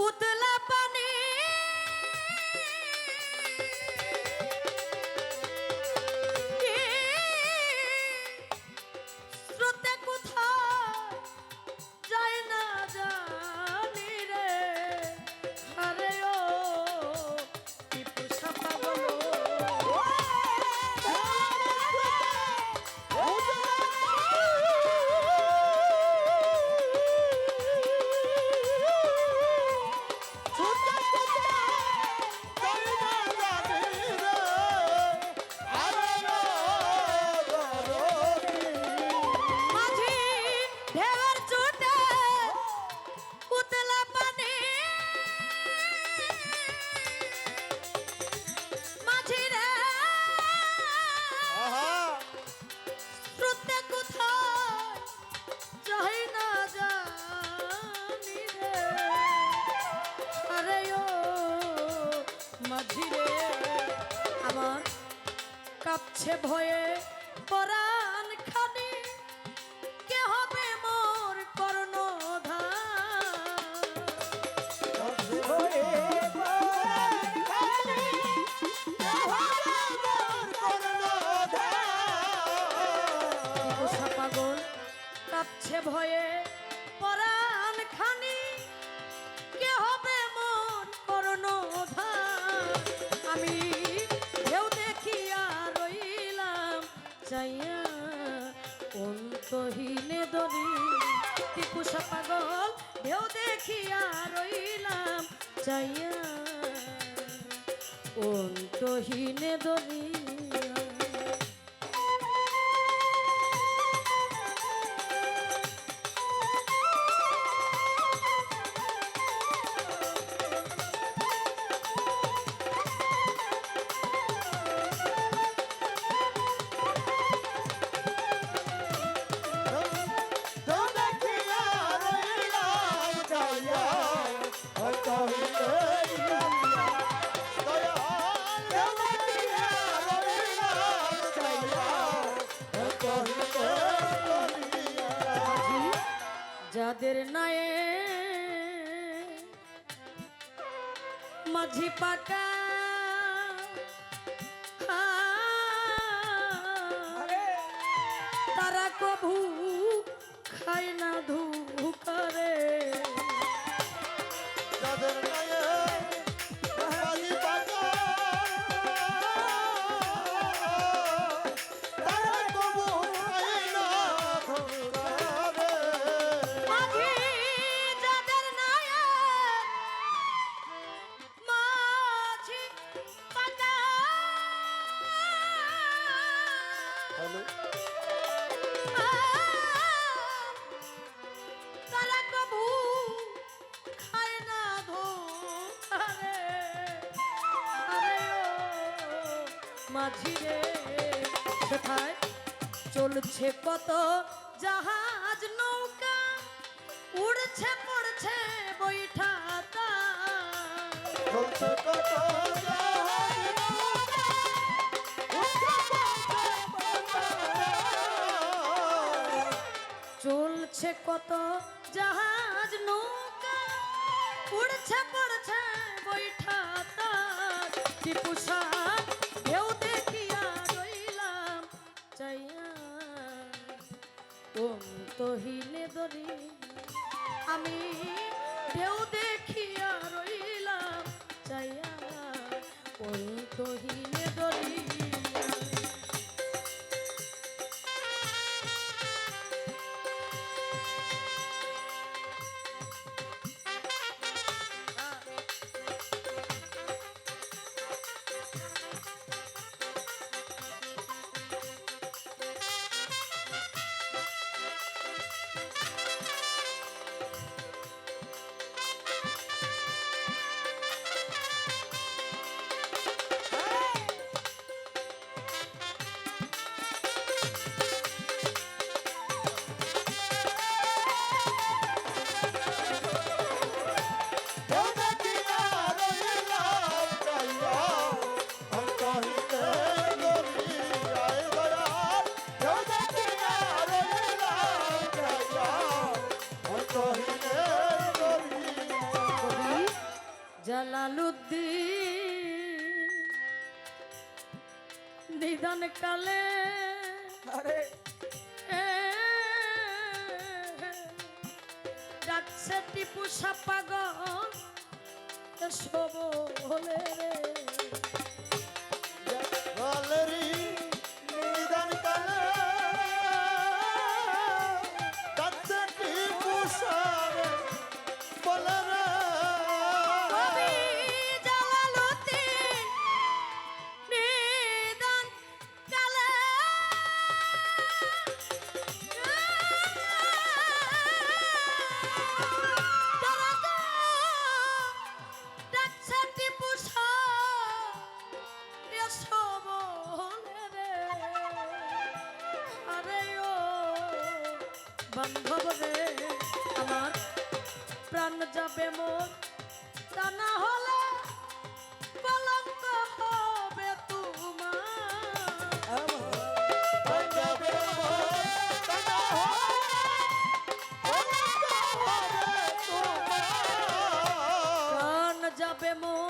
উতলা মাঝি রে আমার কাঁপছে ভয়ে পরাণ খানি, কে হবে মোর ভয়ে পরাণ খানি, কে হবে আমি কেউ দেখিয়া রইলাম চাইয়া অন্তহীনে দরি টিপুষা পাগল কেউ দেখিয়া রইলাম চাইয়া অন্তহীনে দরি যাদের নায়ে মাঝি পাকা তারা কভু তারা কভু খায় না ধোকারে আরে ও মাঝি রে কোথায়? চলছে কত জাহাজ নৌকা উড়ছে পড়ছে বৈঠাতা। চলছে কত জাহাজ নৌকা। উড়ছে, পড়ছে বৈঠাতা টিপুষা ঢেউ দেখিয়া রইলাম চাইয়া। অন্তহীনে দরি আমি ঢেউ দেখিয়া রইলাম, চাইয়া। অন্তহীনে নিদান কালে। যাচ্ছে ডাকছে টিপু সাপাগ সব হলে রে। বান্ধব রে আমার প্রাণ যাবে মোর। তা না হলে কলঙ্ক হবে তোমার। যাবে মোর।